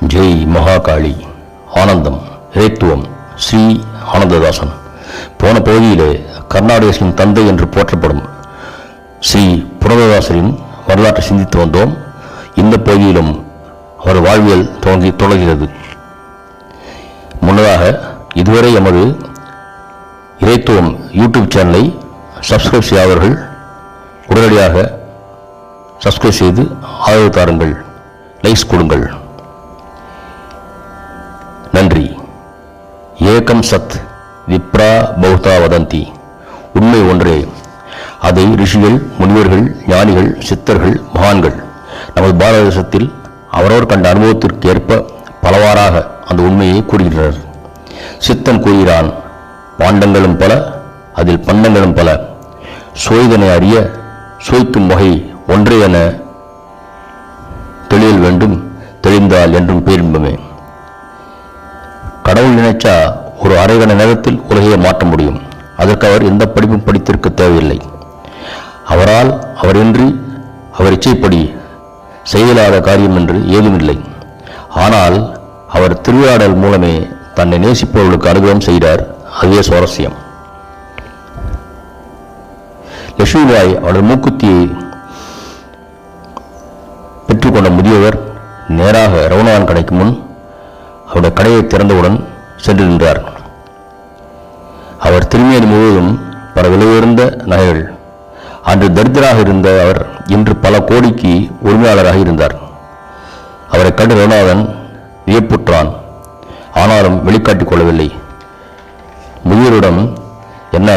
ஜெய் மகாகாளி ஆனந்தம் இறைத்துவம் ஸ்ரீ ஆனந்ததாசன். போன பகுதியிலே கர்நாடகத்தின் தந்தை என்று போற்றப்படும் ஸ்ரீ புரததாசரின் வரலாற்றை சிந்தித்து வந்தோம். இந்த பகுதியிலும் அவர் வாழ்வியல் தொடங்கி தொடர்கிறது. முன்னதாக இதுவரை எமது இறைத்துவம் யூடியூப் சேனலை சப்ஸ்கிரைப் செய்யாதவர்கள் உடனடியாக சப்ஸ்கிரைப் செய்து ஆதரவு தாருங்கள். லைக்ஸ் கொடுங்கள். நன்றி. ஏகம் சத் விப்ரா பௌதா வதந்தி. உண்மை ஒன்றே. அதை ரிஷிகள் முனிவர்கள் ஞானிகள் சித்தர்கள் மகான்கள் நமது பாரத தேசத்தில் அவரவர் கண்ட அனுபவத்திற்கு ஏற்ப பலவாறாக அந்த உண்மையை கூறுகின்றனர். சித்தன் கூறுகிறான் பாண்டங்களும் பல அதில் பண்டங்களும் பல. சோய்தனை அறிய சோய்க்கும் வகை ஒன்றே என தெளியல் வேண்டும் தெளிந்தால் என்றும் பேரின்பமே. கடவுள் நினைச்சா ஒரு அரை கண நேரத்தில் உலகையை மாற்ற முடியும். அதற்கு அவர் எந்த படிப்பும் படித்திருக்க தேவையில்லை. அவரால் அவரின்றி அவர் இச்சைப்படி செய்யலாத காரியம் என்று ஏதுமில்லை. ஆனால் அவர் திருவிழாடல் மூலமே தன்னை நேசிப்பவர்களுக்கு அனுகிரகம் செய்கிறார் அதுவே சுவாரஸ்யம். லட்சுமிபாய் அவரது மூக்குத்தியை பெற்றுக்கொண்ட முதியவர் நேராக ரவுணான் கடைக்கு முன் அவருடைய கடையை திறந்தவுடன் சென்று நின்றார். அவர் திரும்பியது முழுவதும் பல விலையுயர்ந்த நகைகள் அன்று தரித்திராக இருந்த அவர் இன்று பல கோடிக்கு உரிமையாளராக இருந்தார். அவரை கண்டு ரகுநாதன் வியப்புற்றான். ஆனாலும் வெளிக்காட்டிக் கொள்ளவில்லை. முதியோரிடம் என்ன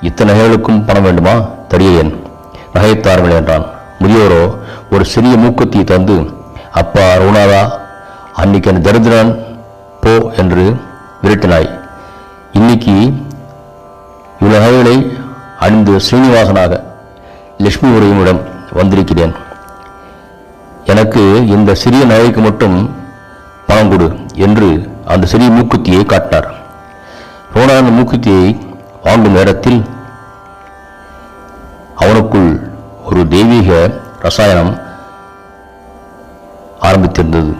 இத்தனை நகைகளுக்கும் பணம் வேண்டுமா? தடியேன் நகைத்தாருங்கள் என்றான். முதியோரோ ஒரு சிறிய மூக்குத்தியை தந்து அப்பா ரகுநாதா அன்னைக்கு அந்த தரித்திரன் போ என்று விரட்டினாய். இன்னைக்கு இவ்வளவு அணிந்து ஸ்ரீனிவாசனாக லட்சுமி உரையினிடம் வந்திருக்கிறேன். எனக்கு இந்த சிறிய நகைக்கு மட்டும் பணம் கொடு என்று அந்த சிறிய மூக்குத்தியை காட்டினார். ரோனா அந்த மூக்குத்தியை வாங்கும் நேரத்தில் அவனுக்குள் ஒரு தெய்வீக ரசாயனம் ஆரம்பித்திருந்தது.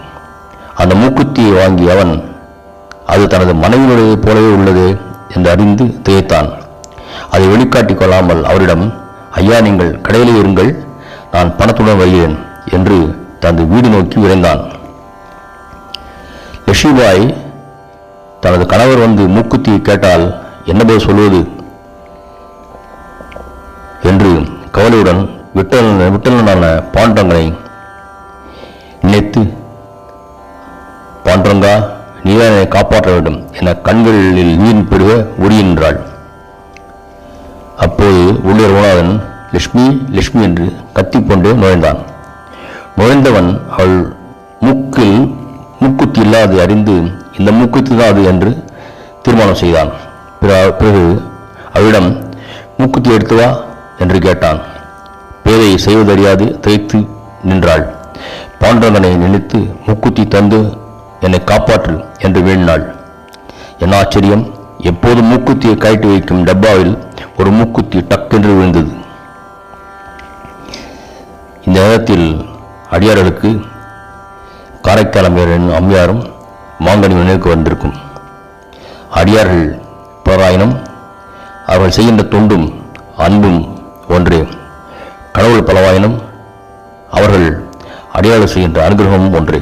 அந்த மூக்குத்தியை வாங்கி அவன் அது தனது மனைவியுடைய போலவே உள்ளது என்று அறிந்து திகைத்தான். அதை வெளிக்காட்டிக் கொள்ளாமல் அவரிடம் ஐயா நீங்கள் கடையிலே இருங்கள் நான் பணத்துடன் வருகிறேன் என்று தனது வீடு நோக்கி விரைந்தான். லட்சுமிபாய் தனது கணவர் வந்து மூக்குத்தி கேட்டால் என்ன பதில் சொல்வது என்று கவலையுடன் விட்டல் விட்டலனான பாண்டங்களை நினைத்து பாண்டங்கா நீதான் என்னை காப்பாற்ற வேண்டும்? என கண்களில் நீர் பெருக ஒடியின்றாள். அப்போது உள்ளே ரகுநாதன் லட்சுமி லட்சுமி என்று கத்திக்கொண்டு நுழைந்தான். நுழைந்தவன் அவள் மூக்கில் மூக்குத்தி இல்லாது அறிந்து இந்த மூக்குத்தி தான் அது என்று தீர்மானம் செய்தான். பிற- பிறகு அவளிடம் மூக்குத்தி எடுத்து வா என்று கேட்டான். பேதை செய்வதறியாது திரைத்து நின்றாள். பாண்டவனை நினைத்து மூக்குத்தி தந்து என்னை காப்பாற்று என்று வேண்டினாள். என்ன ஆச்சரியம் எப்போது மூக்குத்தியை கழட்டி வைக்கும் டப்பாவில் ஒரு மூக்குத்தி டக்கென்று விழுந்தது. இந்த நேரத்தில் அடியார்களுக்கு காரைக்கால் அம்மையார் என்னும் அம்மையாரும் மாங்கனி நினைவுக்கு வந்திருக்கும். அடியார்கள் பலராயினும் அவர்கள் செய்கின்ற தொண்டும் அன்பும் ஒன்றே. கடவுள் பலவாயினும் அவர்கள் அடையாளம் செய்கின்ற அனுகிரகமும் ஒன்றே.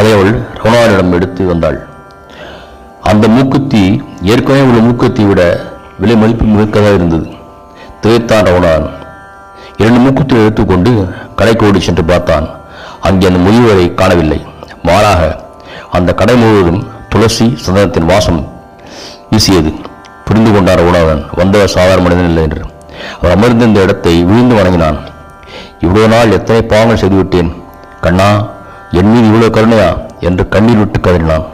அதை அவள் ரகுணாவிடம் எடுத்து வந்தாள். அந்த மூக்குத்தி ஏற்கனவே உள்ள மூக்குத்தியை விட விலை மதிப்பு மிக்கதாக இருந்தது. திகைத்தான் ரகுணான் இரண்டு மூக்குத்தியை எடுத்துக்கொண்டு கடைக்கு ஓடி சென்று பார்த்தான். அங்கே அந்த முதியவரை காணவில்லை. மாறாக அந்த கடை முழுவதும் துளசி சந்தனத்தின் வாசம் வீசியது. புரிந்து கொண்டார் ரகுணாதன் வந்தவர் சாதாரண மனிதன் இல்லை என்று. அவர் அமர்ந்திருந்த இடத்தை விழுந்து வணங்கினான். இவ்வளவு நாள் எத்தனை பாவங்கள் செய்துவிட்டேன். கண்ணா என் மீது இவ்வளவு கருணையா? என்று கண்ணீர் விட்டு கதறினான்.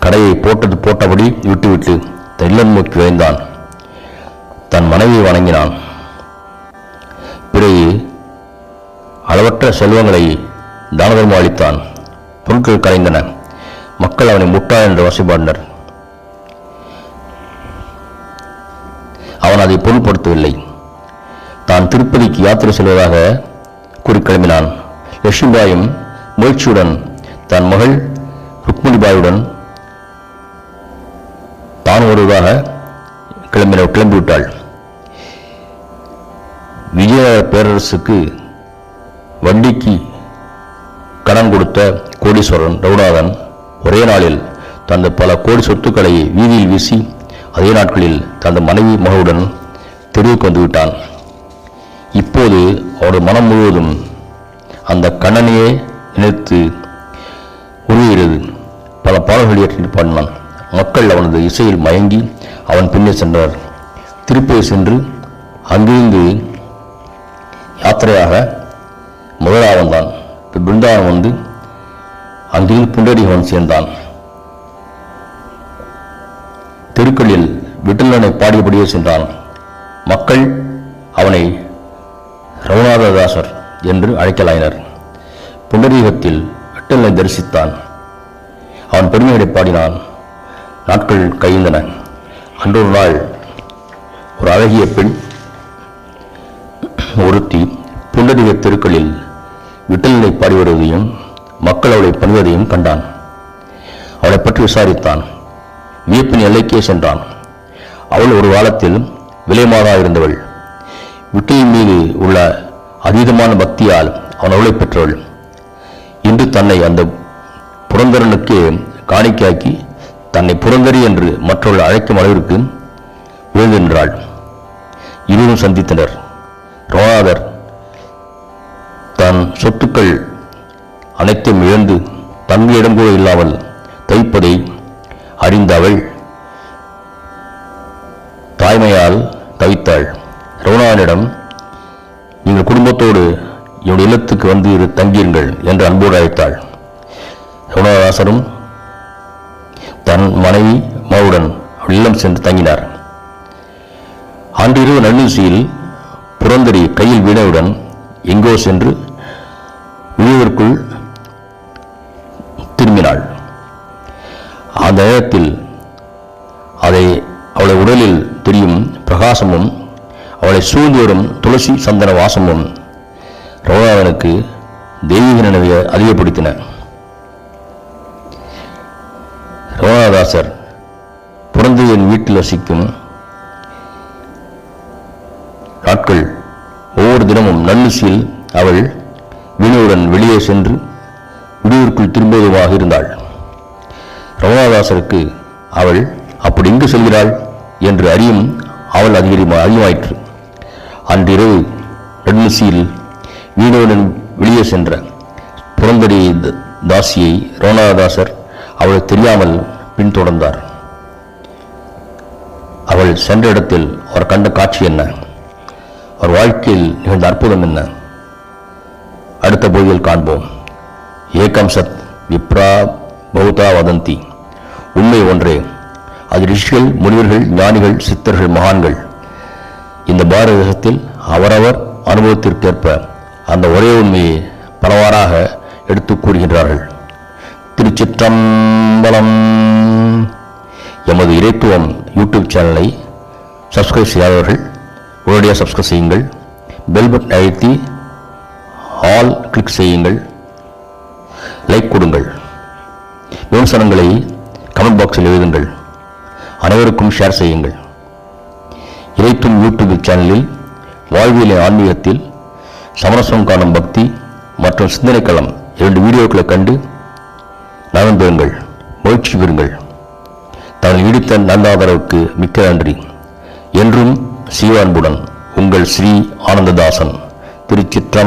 கடையை போட்டது போட்டபடி விட்டுவிட்டு தெல்லன் நோக்கி விரைந்தான். தன் மனைவியை வணங்கினான். பிறகு அளவற்ற செல்வங்களை தானதர்மம் அளித்தான். பொருட்கள் கரைந்தன. மக்கள் அவனை முட்டாள் என்று வசைபாடினர். அவன் அதை பொருட்படுத்தவில்லை. தான் திருப்பதிக்கு யாத்திரை செல்வதாக கூறி கிளம்பினான். லட்சுமிபாயும் முயற்சியுடன் தன் மகள் ருக்மிணிபாயுடன் தான் ஒருவராக கிளம்பின கிளம்பிவிட்டாள். விஜய பேரரசுக்கு வண்டிக்கு கடன் கொடுத்த கோடீஸ்வரன் ரவுநாதன் ஒரே நாளில் தனது பல கோடி சொத்துக்களை வீதியில் வீசி அதே நாட்களில் தனது மனைவி மகளுடன் தெருவுக்கு வந்துவிட்டான். இப்போது அவரது மனம் முழுவதும் அந்த கண்ணனையே நினைத்து உருகிறது. பல பாடல்கள் இயற்றி பாடினான் மக்கள் அவனது இசையில் மயங்கி அவன் பின்னே சென்றார். திருப்பியை சென்று அங்கிருந்து யாத்திரையாக முதலாவன் தான் இப்ப வந்து அங்கிருந்து புண்டடிகவன் சேர்ந்தான். தெருக்களில் விட்டலனை பாடியபடியே சென்றான். மக்கள் அவனை ரவுநாததாசர் என்று அழைக்கலாயினர். புண்டரீகத்தில் அட்டலை தரிசித்தான். அவன் பெருமைகளை பாடினான் நாட்கள் கழிந்தன. அன்றொரு நாள் ஒரு அழகிய பெண் ஒருத்தி புண்டரீக தெருக்களில் விட்டலனை பாடி வருவதையும் மக்கள் அவளை பணிவதையும் கண்டான். அவளை பற்றி விசாரித்தான். வியப்பின் எல்லைக்கே சென்றான். அவள் ஒரு காலத்தில் விலைமாதா இருந்தவள். விட்டலின் மீது உள்ள அதீதமான பக்தியால் அவன் அவளை பெற்றவள். இன்று தன்னை அந்த புரந்தரனுக்கு காணிக்கையாக்கி தன்னை புரந்தரி என்று மற்றவர்கள் அழைக்கும் அளவிற்கு விழுந்திருந்தாள் இருவரும் சந்தித்தனர். ரோநாதர் தன் சொத்துக்கள் அனைத்தும் இழந்து தங்கையிடம் கூட இல்லாமல் வந்து இரு தங்கியிருங்கள் என்று அன்போடு அழைத்தாள். ரவுணதாசரும் தன் மனைவி மாவுடன் அவள் இல்லம் சென்று தங்கினார். அன்றிரவு நன்னூசியில் புரந்தரி கையில் வீணையுடன் எங்கோ சென்று விழுவதற்குள் திரும்பினாள். அந்த நேரத்தில் அதை அவளை உடலில் தெரியும் பிரகாசமும் அவளை சூழ்ந்து வரும் துளசி சந்தன வாசமும் ரவுணாவனுக்கு தெய்வீக நினைவை அதிகப்படுத்தின. ரவுணாதாசர் புரந்தையின் வீட்டில் வசிக்கும் நாட்கள் ஒவ்வொரு தினமும் நன்னுசியில் அவள் வினுவுடன் வெளியே சென்று விடுவிற்குள் திரும்புவதுமாக இருந்தாள். ரமணாதாசருக்கு அவள் அப்படி எங்கு செல்கிறாள் என்று அறியும் அவள் அதிகரி அதிகமாயிற்று அன்றிரவு நடுநிசியில் வீடுடன் வெளியே சென்ற புரந்தரி த- தாசியை ரோணாதாசர் அவள் தெரியாமல் பின்தொடர்ந்தார். அவள் சென்ற இடத்தில் அவர் கண்ட காட்சி என்ன? அவர் வாழ்க்கையில் நிகழ்ந்த அற்புதம் என்ன? அடுத்த பகுதியில் காண்போம். ஏகம் சத் விப்ரா பௌதா வதந்தி. உண்மை ஒன்றே அது ரிஷிகள் முனிவர்கள் ஞானிகள் சித்தர்கள் மகான்கள். இந்த பாரத தேசத்தில் அவரவர் அனுபவத்திற்கேற்ப அந்த ஒரே உண்மையை பலவாறாக எடுத்துக் கூறுகின்றார்கள். திருச்சிற்றம்பலம். எமது இறைத்துவம் யூடியூப் சேனலை சப்ஸ்கிரைப் செய்யாதவர்கள் உடனடியாக சப்ஸ்கிரைப் செய்யுங்கள். பெல் பட்டன் அழுத்தி ஆல் கிளிக் செய்யுங்கள். லைக் கொடுங்கள். விமர்சனங்களை கமெண்ட் பாக்ஸில் எழுதுங்கள். அனைவருக்கும் ஷேர் செய்யுங்கள். இறைத்தும் யூடியூப் சேனலில் வாழ்வியலை ஆன்மீகத்தில் சமரசம் காணும் பக்தி மற்றும் சிந்தனை களம் இரண்டு வீடியோக்களை கண்டு நலன் பெறுங்கள் மகிழ்ச்சி பெறுங்கள். தங்கள் இடித்த நல்லாதரவுக்கு மிக்க நன்றி. என்றும் சீவான்புடன் உங்கள் ஸ்ரீ ஆனந்ததாசன். திருச்சிற்றம்பலம்.